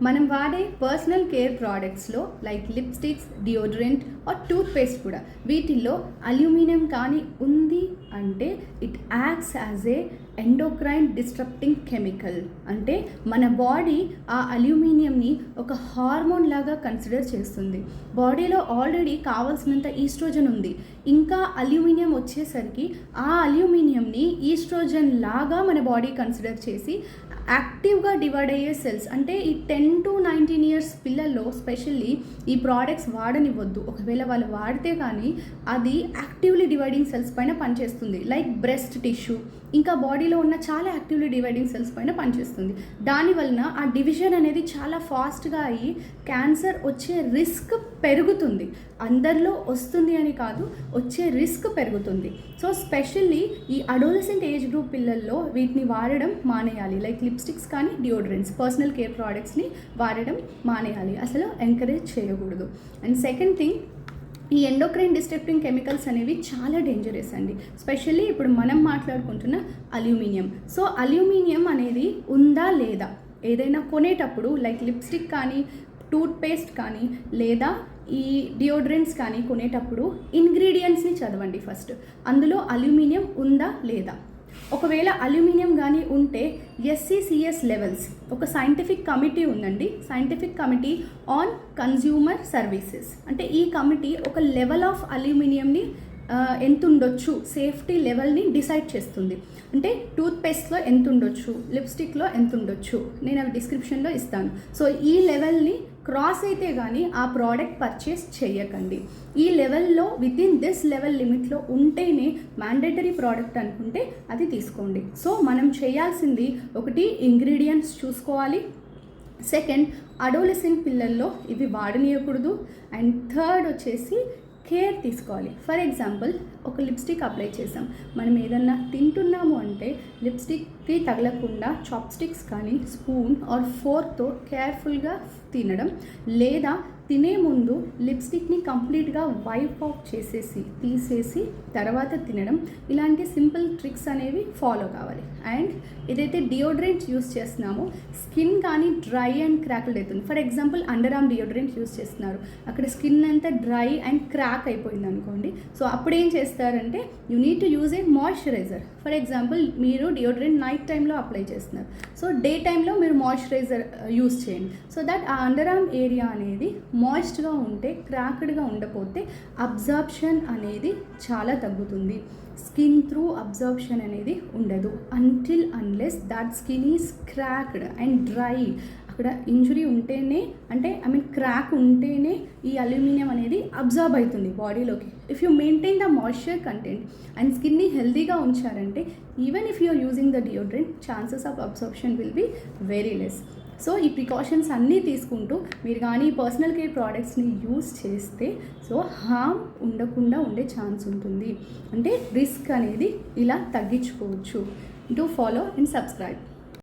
మనం వాడే personal care ప్రోడక్ట్స్లో like lipsticks deodorant or toothpaste కూడా వీటిల్లో అల్యూమినియం కానీ ఉంది అంటే it acts as a endocrine disrupting chemical అంటే మన బాడీ ఆ అల్యూమినియంని ఒక హార్మోన్ లాగా కన్సిడర్ చేస్తుంది. బాడీలో ఆల్రెడీ కావాల్సినంత ఈస్ట్రోజన్ ఉంది. ఇంకా అల్యూమినియం వచ్చేసరికి ఆ అల్యూమినియంని ఈస్ట్రోజన్ లాగా మన బాడీ కన్సిడర్ చేసి యాక్టివ్గా డివైడ్ అయ్యే సెల్స్ అంటే ఈ టెన్ టు నైన్టీన్ ఇయర్స్ పిల్లల్లో స్పెషల్లీ ఈ ప్రోడక్ట్స్ వాడనివ్వద్దు. ఒకవేళ వాళ్ళు వాడితే కానీ అది యాక్టివ్లీ డివైడింగ్ సెల్స్ పైన పనిచేస్తుంది. లైక్ బ్రెస్ట్ టిష్యూ ఇంకా బాడీ బాడీలో ఉన్న చాలా యాక్టివ్లీ డివైడింగ్ సెల్స్ పైన పనిచేస్తుంది. దానివలన ఆ డివిజన్ అనేది చాలా ఫాస్ట్గా అయ్యి క్యాన్సర్ వచ్చే రిస్క్ పెరుగుతుంది. అందరిలో వస్తుంది అని కాదు వచ్చే రిస్క్ పెరుగుతుంది. సో స్పెషల్లీ ఈ అడోలసెంట్ ఏజ్ గ్రూప్ పిల్లల్లో వీటిని వాడడం మానేయాలి. లైక్ లిప్స్టిక్స్ కానీ డియోడ్రెంట్స్ పర్సనల్ కేర్ ప్రోడక్ట్స్ని వాడడం మానేయాలి. అసలు ఎంకరేజ్ చేయకూడదు. అండ్ సెకండ్ థింగ్ ఈ ఎండోక్రైన్ డిస్ట్రప్టింగ్ కెమికల్స్ అనేవి చాలా డేంజరస్ అండి. స్పెషల్లీ ఇప్పుడు మనం మాట్లాడుకుంటున్న అల్యూమినియం సో అల్యూమినియం అనేది ఉందా లేదా? ఏదైనా కొనేటప్పుడు లైక్ లిప్స్టిక్ కానీ టూత్పేస్ట్ కానీ లేదా ఈ డియోడ్రెంట్స్ కానీ కొనేటప్పుడు ఇంగ్రీడియంట్స్ని చదవండి ఫస్ట్ అందులో అల్యూమినియం ఉందా లేదా? ఒకవేళ అల్యూమినియం కానీ ఉంటే ఎస్సీసీఎస్ లెవెల్స్ ఒక సైంటిఫిక్ కమిటీ ఉందండి. Scientific committee on consumer services అంటే ఈ కమిటీ ఒక లెవెల్ ఆఫ్ అల్యూమినియంని ఎంత ఉండొచ్చు సేఫ్టీ లెవెల్ని డిసైడ్ చేస్తుంది. అంటే టూత్పేస్ట్లో ఎంత ఉండొచ్చు లిప్స్టిక్లో ఎంత ఉండొచ్చు నేను అవి డిస్క్రిప్షన్లో ఇస్తాను. సో ఈ లెవెల్ని క్రాస్ అయితే కానీ ఆ ప్రోడక్ట్ పర్చేస్ చేయకండి. ఈ లెవెల్లో విత్ ఇన్ దిస్ లెవెల్ లిమిట్లో ఉంటేనే మ్యాండేటరీ ప్రోడక్ట్ అనుకుంటే అది తీసుకోండి. సో మనం చేయాల్సింది ఒకటి ఇంగ్రీడియంట్స్ చూసుకోవాలి. సెకండ్ అడోలసెంట్ పిల్లల్లో ఇవి వాడనీయకూడదు. అండ్ థర్డ్ వచ్చేసి కేర్ తీసుకోవాలి. ఫర్ ఎగ్జాంపుల్ ఒక లిప్స్టిక్ అప్లై చేసాం. మనం ఏదన్నా తింటున్నా అంటే లిప్స్టిక్కి తగలకుండా చాప్స్టిక్స్ కానీ స్పూన్ ఆర్ ఫోర్క్తో కేర్ఫుల్గా తినడం లేదా తినే ముందు లిప్స్టిక్ని కంప్లీట్గా వైప్ ఆఫ్ చేసేసి తీసేసి తర్వాత తినడం. ఇలాంటి సింపుల్ ట్రిక్స్ అనేవి ఫాలో కావాలి. అండ్ ఏదైతే డియోడ్రెంట్ యూస్ చేస్తున్నామో స్కిన్ కానీ డ్రై అండ్ క్రాక్డ్ అవుతుంది. For example under arm deodorant use చేస్తున్నారు. అక్కడ స్కిన్ అంతా డ్రై అండ్ క్రాక్ అయిపోయింది అనుకోండి. సో అప్పుడు ఏం చేస్తారంటే you need to use a moisturiser. For example మీరు డియోడ్రెంట్ నైట్ టైంలో అప్లై చేస్తున్నారు. సో డే టైంలో మీరు మాయిశ్చరైజర్ యూస్ చేయండి. సో దట్ ఆ అండర్ ఆర్మ్ ఏరియా అనేది మాయిస్ట్గా ఉంటే క్రాక్డ్గా ఉండకపోతే అబ్జార్ప్షన్ అనేది చాలా తగ్గుతుంది. స్కిన్ త్రూ అబ్జార్ప్షన్ అనేది ఉండదు. Until unless that skin is cracked and dry అక్కడ ఇంజురీ ఉంటేనే అంటే ఐ మీన్ క్రాక్ ఉంటేనే ఈ అల్యూమినియం అనేది అబ్జర్బ్ అవుతుంది బాడీలోకి if you maintain the moisture content and స్కిన్ని హెల్తీగా ఉంచారంటే even if you're using the deodorant chances of absorption will be very less so ఈ ప్రికాషన్స్ అన్నీ తీసుకుంటూ మీరు కానీ పర్సనల్ కేర్ ప్రోడక్ట్స్ని యూస్ చేస్తే సో హామ్ ఉండకుండా ఉండే ఛాన్స్ ఉంటుంది. అంటే రిస్క్ అనేది ఇలా తగ్గించుకోవచ్చు. Do follow and subscribe